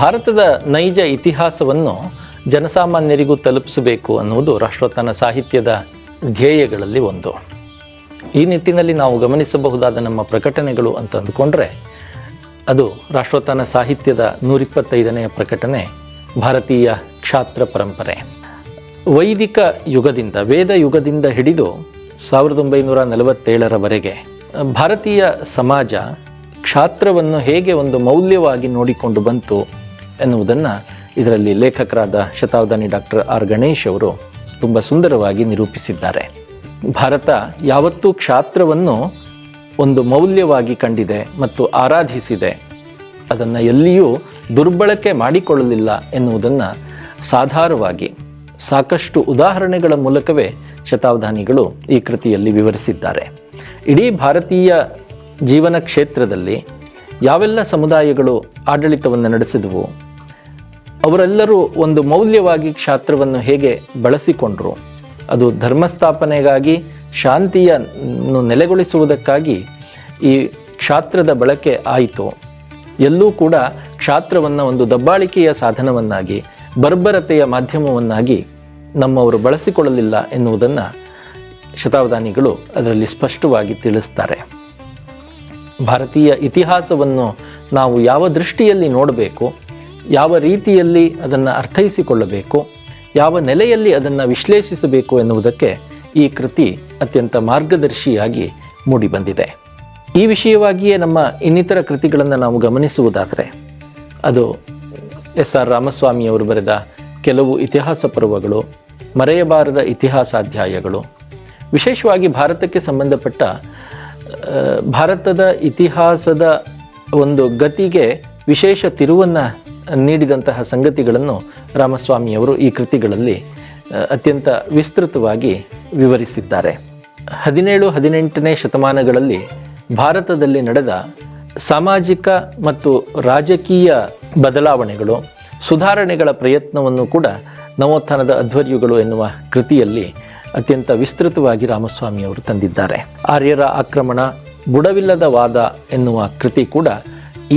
ಭಾರತದ ನೈಜ ಇತಿಹಾಸವನ್ನು ಜನಸಾಮಾನ್ಯರಿಗೂ ತಲುಪಿಸಬೇಕು ಅನ್ನುವುದು ರಾಷ್ಟ್ರೋತ್ಥಾನ ಸಾಹಿತ್ಯದ ಧ್ಯೇಯಗಳಲ್ಲಿ ಒಂದು. ಈ ನಿಟ್ಟಿನಲ್ಲಿ ನಾವು ಗಮನಿಸಬಹುದಾದ ನಮ್ಮ ಪ್ರಕಟಣೆಗಳು ಅಂತ ಅಂದುಕೊಂಡ್ರೆ, ಅದು ರಾಷ್ಟ್ರೋತ್ಥಾನ ಸಾಹಿತ್ಯದ ನೂರಿಪ್ಪತ್ತೈದನೆಯ ಪ್ರಕಟಣೆ, ಭಾರತೀಯ ಕ್ಷಾತ್ರ ಪರಂಪರೆ. ವೈದಿಕ ಯುಗದಿಂದ, ವೇದ ಯುಗದಿಂದ ಹಿಡಿದು ಸಾವಿರದ ಒಂಬೈನೂರ ನಲವತ್ತೇಳರವರೆಗೆ ಭಾರತೀಯ ಸಮಾಜ ಕ್ಷಾತ್ರವನ್ನು ಹೇಗೆ ಒಂದು ಮೌಲ್ಯವಾಗಿ ನೋಡಿಕೊಂಡು ಬಂತು ಎನ್ನುವುದನ್ನು ಇದರಲ್ಲಿ ಲೇಖಕರಾದ ಶತಾವಧಾನಿ ಡಾಕ್ಟರ್ ಆರ್ ಗಣೇಶ್ ಅವರು ತುಂಬ ಸುಂದರವಾಗಿ ನಿರೂಪಿಸಿದ್ದಾರೆ. ಭಾರತ ಯಾವತ್ತೂ ಕ್ಷಾತ್ರವನ್ನು ಒಂದು ಮೌಲ್ಯವಾಗಿ ಕಂಡಿದೆ ಮತ್ತು ಆರಾಧಿಸಿದೆ. ಅದನ್ನು ಎಲ್ಲಿಯೂ ದುರ್ಬಳಕೆ ಮಾಡಿಕೊಳ್ಳಲಿಲ್ಲ ಎನ್ನುವುದನ್ನು ಸಾಧಾರವಾಗಿ ಸಾಕಷ್ಟು ಉದಾಹರಣೆಗಳ ಮೂಲಕವೇ ಶತಾವಧಾನಿಗಳು ಈ ಕೃತಿಯಲ್ಲಿ ವಿವರಿಸಿದ್ದಾರೆ. ಇಡೀ ಭಾರತೀಯ ಜೀವನ ಕ್ಷೇತ್ರದಲ್ಲಿ ಯಾವೆಲ್ಲ ಸಮುದಾಯಗಳು ಆಡಳಿತವನ್ನು ನಡೆಸಿದವು? ಅವರೆಲ್ಲರೂ ಒಂದು ಮೌಲ್ಯವಾಗಿ ಕ್ಷಾತ್ರವನ್ನು ಹೇಗೆ ಬಳಸಿಕೊಂಡರು? ಅದು ಧರ್ಮಸ್ಥಾಪನೆಗಾಗಿ, ಶಾಂತಿಯನ್ನು ನೆಲೆಗೊಳಿಸುವುದಕ್ಕಾಗಿ ಈ ಕ್ಷಾತ್ರದ ಬಳಕೆ ಆಯಿತು. ಎಲ್ಲೂ ಕೂಡ ಕ್ಷಾತ್ರವನ್ನು ಒಂದು ದಬ್ಬಾಳಿಕೆಯ ಸಾಧನವನ್ನಾಗಿ, ಬರ್ಬರತೆಯ ಮಾಧ್ಯಮವನ್ನಾಗಿ ನಮ್ಮವರು ಬಳಸಿಕೊಳ್ಳಲಿಲ್ಲ ಎನ್ನುವುದನ್ನು ಶತಾವಧಾನಿಗಳು ಅದರಲ್ಲಿ ಸ್ಪಷ್ಟವಾಗಿ ತಿಳಿಸ್ತಾರೆ. ಭಾರತೀಯ ಇತಿಹಾಸವನ್ನು ನಾವು ಯಾವ ದೃಷ್ಟಿಯಲ್ಲಿ ನೋಡಬೇಕು, ಯಾವ ರೀತಿಯಲ್ಲಿ ಅದನ್ನು ಅರ್ಥೈಸಿಕೊಳ್ಳಬೇಕು, ಯಾವ ನೆಲೆಯಲ್ಲಿ ಅದನ್ನು ವಿಶ್ಲೇಷಿಸಬೇಕು ಎನ್ನುವುದಕ್ಕೆ ಈ ಕೃತಿ ಅತ್ಯಂತ ಮಾರ್ಗದರ್ಶಿಯಾಗಿ ಮೂಡಿಬಂದಿದೆ. ಈ ವಿಷಯವಾಗಿಯೇ ನಮ್ಮ ಇನ್ನಿತರ ಕೃತಿಗಳನ್ನು ನಾವು ಗಮನಿಸುವುದಾದರೆ, ಅದು ಎಸ್ ಆರ್ ರಾಮಸ್ವಾಮಿಯವರು ಬರೆದ ಕೆಲವು ಇತಿಹಾಸ ಪರ್ವಗಳು, ಮರೆಯಬಾರದ ಇತಿಹಾಸಾಧ್ಯಾಯಗಳು. ವಿಶೇಷವಾಗಿ ಭಾರತಕ್ಕೆ ಸಂಬಂಧಪಟ್ಟ ಭಾರತದ ಇತಿಹಾಸದ ಒಂದು ಗತಿಗೆ ವಿಶೇಷ ತಿರುವನ್ನು ನೀಡಿದಂತಹ ಸಂಗತಿಗಳನ್ನು ರಾಮಸ್ವಾಮಿಯವರು ಈ ಕೃತಿಗಳಲ್ಲಿ ಅತ್ಯಂತ ವಿಸ್ತೃತವಾಗಿ ವಿವರಿಸಿದ್ದಾರೆ. ಹದಿನೇಳು, ಹದಿನೆಂಟನೇ ಶತಮಾನಗಳಲ್ಲಿ ಭಾರತದಲ್ಲಿ ನಡೆದ ಸಾಮಾಜಿಕ ಮತ್ತು ರಾಜಕೀಯ ಬದಲಾವಣೆಗಳು, ಸುಧಾರಣೆಗಳ ಪ್ರಯತ್ನವನ್ನು ಕೂಡ ನವೋತ್ಥಾನದ ಅಧ್ವರ್ಯುಗಳು ಎನ್ನುವ ಕೃತಿಯಲ್ಲಿ ಅತ್ಯಂತ ವಿಸ್ತೃತವಾಗಿ ರಾಮಸ್ವಾಮಿಯವರು ತಂದಿದ್ದಾರೆ. ಆರ್ಯರ ಆಕ್ರಮಣ ಬುಡವಿಲ್ಲದ ವಾದ ಎನ್ನುವ ಕೃತಿ ಕೂಡ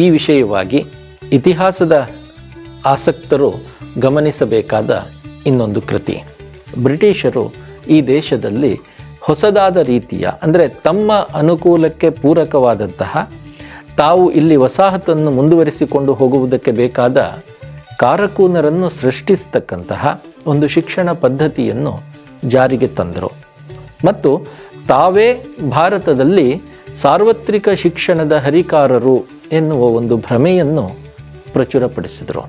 ಈ ವಿಷಯವಾಗಿ ಇತಿಹಾಸದ ಆಸಕ್ತರು ಗಮನಿಸಬೇಕಾದ ಇನ್ನೊಂದು ಕೃತಿ. ಬ್ರಿಟಿಷರು ಈ ದೇಶದಲ್ಲಿ ಹೊಸದಾದ ರೀತಿಯ, ಅಂದರೆ ತಮ್ಮ ಅನುಕೂಲಕ್ಕೆ ಪೂರಕವಾದಂತಹ ತಾವು ಇಲ್ಲಿ ವಸಾಹತನ್ನು ಮುಂದುವರಿಸಿಕೊಂಡು ಹೋಗುವುದಕ್ಕೆ ಬೇಕಾದ ಕಾರಕೂನರನ್ನು ಸೃಷ್ಟಿಸತಕ್ಕಂತಹ ಒಂದು ಶಿಕ್ಷಣ ಪದ್ಧತಿಯನ್ನು ಜಾರಿಗೆ ತಂದರು. ಮತ್ತು ತಾವೇ ಭಾರತದಲ್ಲಿ ಸಾರ್ವತ್ರಿಕ ಶಿಕ್ಷಣದ ಹರಿಕಾರರು ಎನ್ನುವ ಒಂದು ಭ್ರಮೆಯನ್ನು ಪ್ರಚುರಪಡಿಸಿದರು.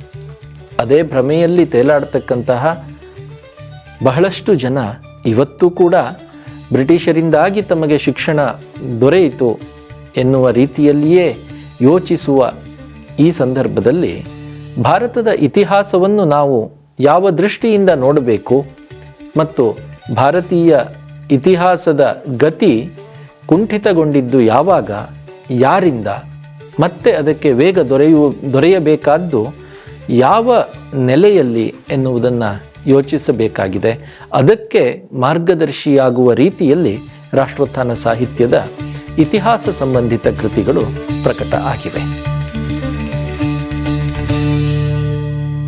ಅದೇ ಭ್ರಮೆಯಲ್ಲಿ ತೇಲಾಡ್ತಕ್ಕಂತಹ ಬಹಳಷ್ಟು ಜನ ಇವತ್ತು ಕೂಡ ಬ್ರಿಟಿಷರಿಂದಾಗಿ ತಮಗೆ ಶಿಕ್ಷಣ ದೊರೆಯಿತು ಎನ್ನುವ ರೀತಿಯಲ್ಲಿಯೇ ಯೋಚಿಸುವ ಈ ಸಂದರ್ಭದಲ್ಲಿ ಭಾರತದ ಇತಿಹಾಸವನ್ನು ನಾವು ಯಾವ ದೃಷ್ಟಿಯಿಂದ ನೋಡಬೇಕು ಮತ್ತು ಭಾರತೀಯ ಇತಿಹಾಸದ ಗತಿ ಕುಂಠಿತಗೊಂಡಿದ್ದು ಯಾವಾಗ, ಯಾರಿಂದ, ಮತ್ತೆ ಅದಕ್ಕೆ ವೇಗ ದೊರೆಯುವ ದೊರೆಯಬೇಕಾದ್ದು ಯಾವ ನೆಲೆಯಲ್ಲಿ ಎನ್ನುವುದನ್ನು ಯೋಚಿಸಬೇಕಾಗಿದೆ. ಅದಕ್ಕೆ ಮಾರ್ಗದರ್ಶಿಯಾಗುವ ರೀತಿಯಲ್ಲಿ ರಾಷ್ಟ್ರೋತ್ಥಾನ ಸಾಹಿತ್ಯದ ಇತಿಹಾಸ ಸಂಬಂಧಿತ ಕೃತಿಗಳು ಪ್ರಕಟ ಆಗಿವೆ.